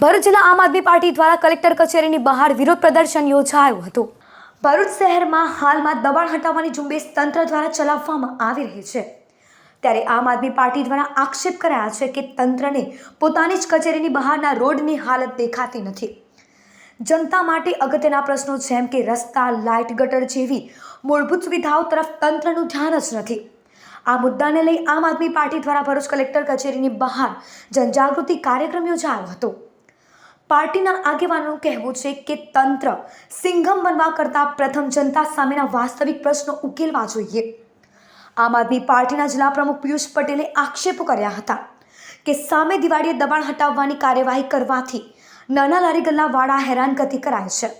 ભરૂચ જિલ્લા આમ આદમી પાર્ટી દ્વારા કલેક્ટર કચેરીની બહાર વિરોધ પ્રદર્શન યોજાયું હતું. ભરૂચ શહેરમાં હાલમાં દબાણ હટાવવાની ઝુંબેશ તંત્ર દ્વારા ચલાવવામાં આવી રહી છે. ત્યારે આમ આદમી પાર્ટી દ્વારા આક્ષેપ કરાયા છે કે તંત્રને પોતાની જ કચેરીની બહારના રોડની હાલત દેખાતી નથી. જનતા માટે અગત્યના પ્રશ્નો જેમ કે રસ્તા, લાઇટ ગટર જેવી મૂળભૂત સુવિધાઓ તરફ તંત્રનું ધ્યાન જ નથી. આ મુદ્દાને લઈ આમ આદમી પાર્ટી દ્વારા ભરૂચ કલેક્ટર કચેરીની બહાર જનજાગૃતિ કાર્યક્રમ યોજાયો હતો. પાર્ટીના આગેવાનોનું કહેવું છે કે તંત્ર સિંઘમ બનવા કરતાં પ્રથમ જનતા સામેના વાસ્તવિક પ્રશ્નો ઉકેલવા જોઈએ. આમ આદમી પાર્ટીના જિલ્લા પ્રમુખ પિયુષ પટેલે આક્ષેપો કર્યા હતા કે સામે દિવાળીએ દબાણ હટાવવાની કાર્યવાહી કરવાથી નાના લારી ગલ્લાવાળા હેરાનગતિ કરાય છે.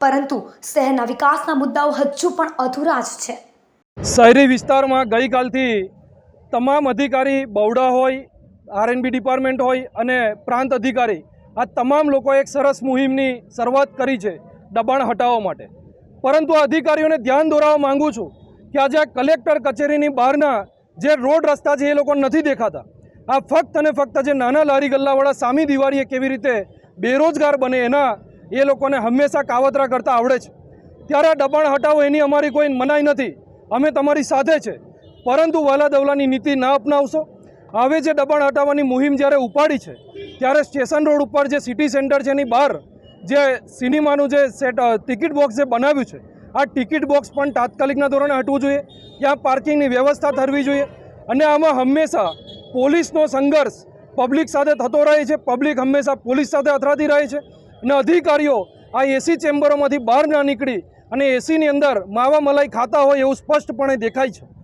પરંતુ શહેરના વિકાસના મુદ્દાઓ હજુ પણ અધૂરા જ છે. શહેરી વિસ્તારમાં ગઈકાલથી તમામ અધિકારી બવડા હોય આરએનબી ડિપાર્ટમેન્ટ હોય અને પ્રાંત અધિકારી આ તમામ લોકો એક સરસ મુહિમની શરૂઆત કરી છે દબાણ હટાવવા માટે. પરંતુ અધિકારીઓને ધ્યાન દોરાવવા માંગુ છું કે આજે આ કલેક્ટર કચેરીની બહારના જે રોડ રસ્તા છે એ લોકો નથી દેખાતા. આ ફક્ત અને ફક્ત જે નાના લારી ગલ્લાવાળા સામી દિવાળીએ કેવી રીતે બેરોજગાર બને એના એ લોકોને હંમેશા કાવતરા કરતા આવડે છે. ત્યારે આ દબાણ હટાવો એની અમારી કોઈ મનાઈ નથી. અમે તમારી સાથે છે. પરંતુ વાલા દવલાની નીતિ ના અપનાવશો. હવે જે દબાણ હટાવવાની મુહિમ જ્યારે ઉપાડી છે ત્યારે સ્ટેશન રોડ ઉપર જે સિટી સેન્ટર છે એની બહાર જે સિનેમાનું જે સેટ ટિકિટ બોક્સ જે બનાવ્યું છે, આ ટિકિટ બોક્સ પણ તાત્કાલિકના ધોરણે હટવું જોઈએ. ત્યાં પાર્કિંગની વ્યવસ્થા થવી જોઈએ અને આમાં હંમેશા પોલીસનો સંઘર્ષ પબ્લિક સાથે થતો રહે છે. પબ્લિક હંમેશા પોલીસ સાથે અથડાતી રહે છે અને અધિકારીઓ આ એસી ચેમ્બરોમાંથી બહાર ના નીકળી અને એસીની અંદર માવા મલાઈ ખાતા હોય એવું સ્પષ્ટપણે દેખાય છે.